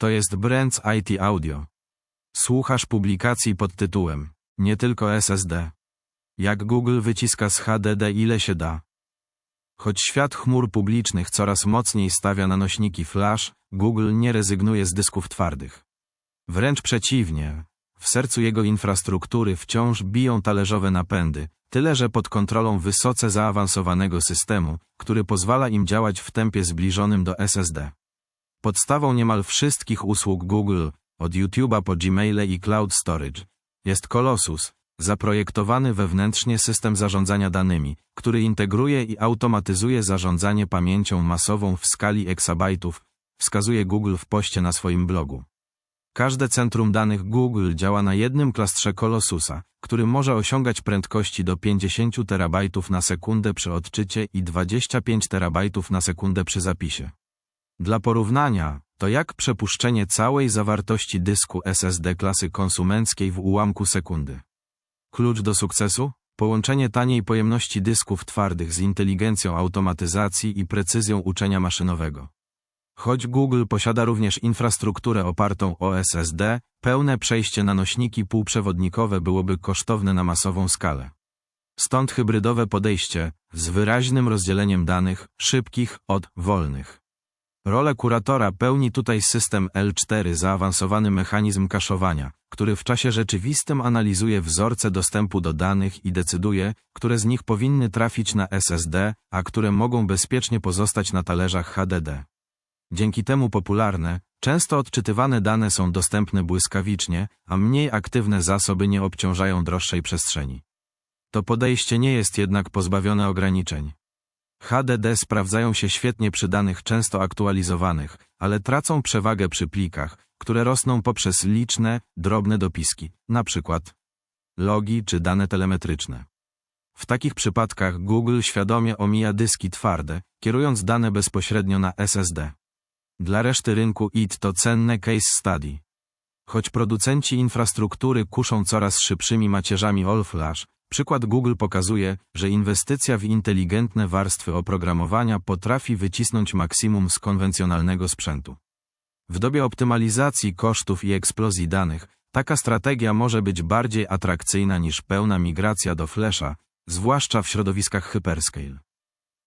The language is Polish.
To jest Brands IT Audio. Słuchasz publikacji pod tytułem Nie tylko SSD. Jak Google wyciska z HDD ile się da. Choć świat chmur publicznych coraz mocniej stawia na nośniki flash, Google nie rezygnuje z dysków twardych. Wręcz przeciwnie, w sercu jego infrastruktury wciąż biją talerzowe napędy, tyle że pod kontrolą wysoce zaawansowanego systemu, który pozwala im działać w tempie zbliżonym do SSD. Podstawą niemal wszystkich usług Google, od YouTube'a po Gmaile i Cloud Storage, jest Colossus, zaprojektowany wewnętrznie system zarządzania danymi, który integruje i automatyzuje zarządzanie pamięcią masową w skali eksabajtów, wskazuje Google w poście na swoim blogu. Każde centrum danych Google działa na jednym klastrze Colossusa, który może osiągać prędkości do 50 terabajtów na sekundę przy odczycie i 25 terabajtów na sekundę przy zapisie. Dla porównania, to jak przepuszczenie całej zawartości dysku SSD klasy konsumenckiej w ułamku sekundy. Klucz do sukcesu? Połączenie taniej pojemności dysków twardych z inteligencją automatyzacji i precyzją uczenia maszynowego. Choć Google posiada również infrastrukturę opartą o SSD, pełne przejście na nośniki półprzewodnikowe byłoby kosztowne na masową skalę. Stąd hybrydowe podejście, z wyraźnym rozdzieleniem danych, szybkich od wolnych. Rolę kuratora pełni tutaj system L4 zaawansowany mechanizm kaszowania, który w czasie rzeczywistym analizuje wzorce dostępu do danych i decyduje, które z nich powinny trafić na SSD, a które mogą bezpiecznie pozostać na talerzach HDD. Dzięki temu popularne, często odczytywane dane są dostępne błyskawicznie, a mniej aktywne zasoby nie obciążają droższej przestrzeni. To podejście nie jest jednak pozbawione ograniczeń. HDD sprawdzają się świetnie przy danych często aktualizowanych, ale tracą przewagę przy plikach, które rosną poprzez liczne, drobne dopiski, np. logi czy dane telemetryczne. W takich przypadkach Google świadomie omija dyski twarde, kierując dane bezpośrednio na SSD. Dla reszty rynku IT to cenne case study. Choć producenci infrastruktury kuszą coraz szybszymi macierzami All Flash, przykład Google pokazuje, że inwestycja w inteligentne warstwy oprogramowania potrafi wycisnąć maksimum z konwencjonalnego sprzętu. W dobie optymalizacji kosztów i eksplozji danych, taka strategia może być bardziej atrakcyjna niż pełna migracja do Flasha, zwłaszcza w środowiskach hyperscale.